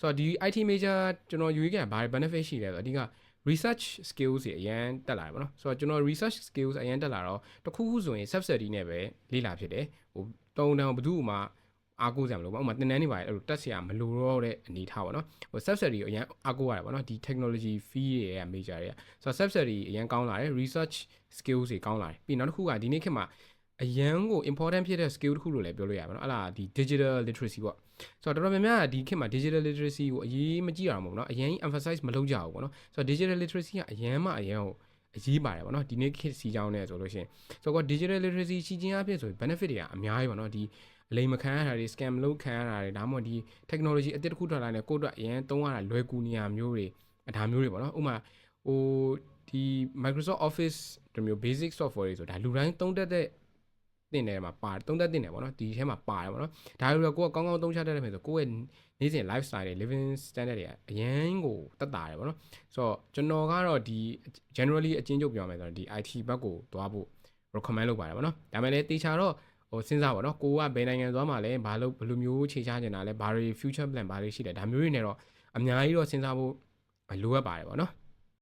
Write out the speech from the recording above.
ဆိုတော့ဒီ IT major ကျွန်တော်ယူခဲ့တာဘာ benefit ရှိလဲဆိုတော့အဓိက research skills တွေအရန်တက်လာတယ်ပေါ့နော်ဆိုတော့ကျွန်တော် research skills အရန်တက်လာတော့တစ်ခုခုဆိုရင် sub study နဲ့ပဲလေ့လာဖြစ်တယ်ဟိုတုံတန်းဘယ်သူမှအားကိုးစရာမလိုပါဘူးဥပမာသင်တန်းတွေပါအဲ့လိုတက်စရာမလိုတော့တဲ့အနေထားပေါ့နော်ဟို sub study ကိုအရန်အားကိုးရတယ်ပေါ့နော်ဒီ technology field တွေက major တွေကဆိုတော့ sub study အရန်ကောင်းလာတယ် research skills တွေကောင်းလာတယ်ပြီးနောက်တစ်ခုကဒီနေ့ခေတ်မှာ အရန်ကို important ဖြစ်တဲ့ skill တစ်ခုလို့လည်းပြောလို့ရပါတော့အဲ့ဒါဒီ digital literacy ပေါ့ဆိုတော့တော်တော်များများကဒီခေတ်မှာ digital literacy ကိုအရေးမကြီးအောင်ပေါ့နော်အရန် emphasize မလုပ်ကြဘူးပေါ့နော်ဆိုတော့ digital literacy ကအရန်မှအရန်ကိုအရေးပါတယ်ပေါ့နော်ဒီနေ့ခေတ်စီကြောင်းနဲ့ဆိုလို့ရှိရင်ဆိုတော့ digital literacy ရှိခြင်းအဖြစ်ဆိုရင် benefit တွေကအများကြီးပေါ့နော်ဒီအလိမ်မခံရတာတွေ scam လုပ်ခံရတာတွေဒါမှမဟုတ်ဒီ technology အသစ်တစ်ခုထွက်လာတဲ့ကိုယ့်အတွက်အရန်သုံးရတာလွယ်ကူနေရမျိုးတွေဒါမျိုးတွေပေါ့နော်ဥပမာဟိုဒီ Microsoft Office တို့မျိုး basic software တွေဆိုဒါလူတိုင်းသုံးတတ်တဲ့ တင်တယ်မှာပါသုံးသက်တင်တယ်ပေါ့နော်ဒီထဲမှာပါတယ်ပေါ့နော်ဒါတွေတော့ကိုကကောင်းကောင်းသုံးချတတ်တယ်မယ်ဆိုကိုယ့်ရဲ့နေ့စဉ် lifestyle တွေ living standard တွေအရန်ကိုတက်တာတယ်ပေါ့နော်ဆိုတော့ကျွန်တော်ကတော့ဒီ generally အချင်းချုပ်ပြောမယ်ဆိုတော့ဒီ IT ဘက်ကိုသွားဖို့ recommend လုပ်ပါတယ်ပေါ့နော်ဒါပေမဲ့လည်းတေချာတော့ဟိုစဉ်းစားပါတော့ကိုကဘယ်နိုင်ငံသွားမှာလဲဘာလို့ဘယ်လိုမျိုးခြေချနေတာလဲဘာတွေ future plan ဘာတွေရှိလဲဒါမျိုးတွေနဲ့တော့အများကြီးတော့စဉ်းစားဖို့လိုအပ်ပါတယ်ပေါ့နော်